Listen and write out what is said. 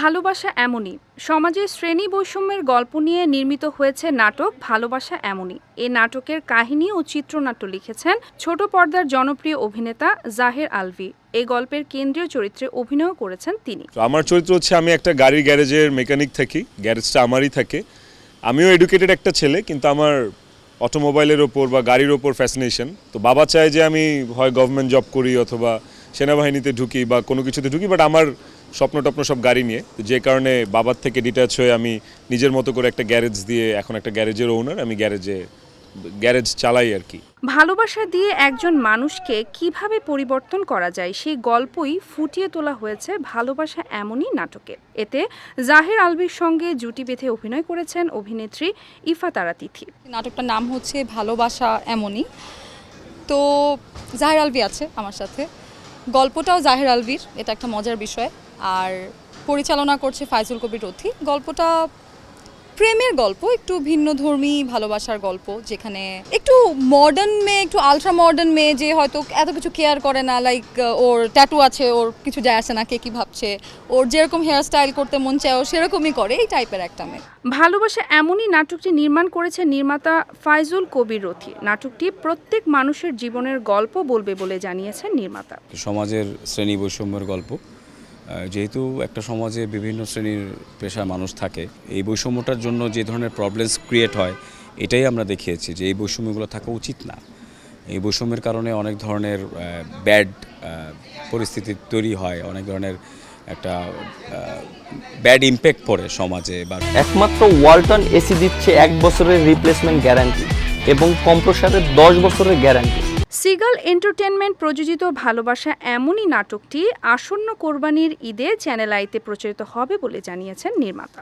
ভালোবাসা এমনই। সমাজে শ্রেণি বৈষম্যের গল্প নিয়ে নির্মিত হয়েছে নাটক ভালোবাসা এমনই। এ নাটকের কাহিনী ও চিত্রনাট্য লিখেছেন ছোট পর্দার জনপ্রিয় অভিনেতা জাহের আলভি। এই গল্পের কেন্দ্রীয় চরিত্রে অভিনয় করেছেন তিনি। আমার চরিত্র হচ্ছে, আমি একটা গাড়ির গ্যারেজের মেকানিক থাকি, গ্যারেজটা আমারই থাকে। আমিও এডুকেটেড একটা ছেলে, কিন্তু আমার অটোমোবাইলের ওপর বা গাড়ির ওপর ফ্যাসিনেশন তো বাবা চায় যে আমি হয় গভর্নমেন্ট জব করি অথবা সেনাবাহিনীতে ঢুকি বা কোনো কিছুতে ঢুকি বাট আমার স্বপ্ন টপ্ন সব গাড়ি নিয়ে। তো যে কারণে বাবার থেকে ডিট্যাচ হয়ে আমি নিজের মতো করে একটা গ্যারেজ দিয়ে এখন একটা গ্যারেজের ওনার আমি গ্যারেজে গ্যারেজ চালাই আর কি। ভালোবাসা দিয়ে একজন মানুষকে কীভাবে পরিবর্তন করা যায় সেই গল্পই ফুটিয়ে তোলা হয়েছে ভালোবাসা এমনই নাটকে। এতে জাহের আলভির সঙ্গে জুটি বেঁধে অভিনয় করেছেন অভিনেত্রী ইফা তারা তিথি নাটকটার নাম হচ্ছে ভালোবাসা এমনই। তো জাহের আলভি আছে আমার সাথে। গল্পটাও জাহের আলভির এটা একটা মজার বিষয়। আর পরিচালনা করছে ফাইজুল কবির রথি। গল্পটা প্রেমের গল্প একটু ভিন্ন ধর্মী ভালোবাসার গল্প যেখানে একটু মডার্ন মেয়ে একটু আলট্রা মডার্ন মেয়ে যে হয়তো এত কিছু কেয়ার করে না লাইক ওর ট্যাটু আছে ওর কিছু যায় আসে না কে কী ভাবছে ওর যেরকম হেয়ার স্টাইল করতে মন চায় ও সেরকমই করে এই টাইপের একটা মেয়ে। ভালোবাসা এমনই নাটকটি নির্মাণ করেছে নির্মাতা ফাইজুল কবির রথি। নাটকটি প্রত্যেক মানুষের জীবনের গল্প বলবে বলে জানিয়েছেন নির্মাতা। সমাজের শ্রেণি বৈষম্যের গল্প। যেহেতু একটা সমাজে বিভিন্ন শ্রেণির পেশার মানুষ থাকে, এই বৈষম্যটার জন্য যে ধরনের প্রবলেমস ক্রিয়েট হয়, এটাই আমরা দেখিয়েছি যে এই বৈষম্যগুলো থাকা উচিত না। এই বৈষম্যের কারণে অনেক ধরনের ব্যাড পরিস্থিতি তৈরি হয়, অনেক ধরনের একটা ব্যাড ইম্প্যাক্ট পড়ে সমাজে বা একমাত্র ওয়ালটন এসি দিচ্ছে এক বছরের রিপ্লেসমেন্ট গ্যারান্টি এবং কম্প্রসারের দশ বছরের গ্যারান্টি সিগাল এন্টারটেনমেন্ট প্রযোজিত ভালোবাসা এমনই নাটকটি আসন্ন কোরবানির ঈদে চ্যানেল আইতে প্রচারিত হবে বলে জানিয়েছেন নির্মাতা।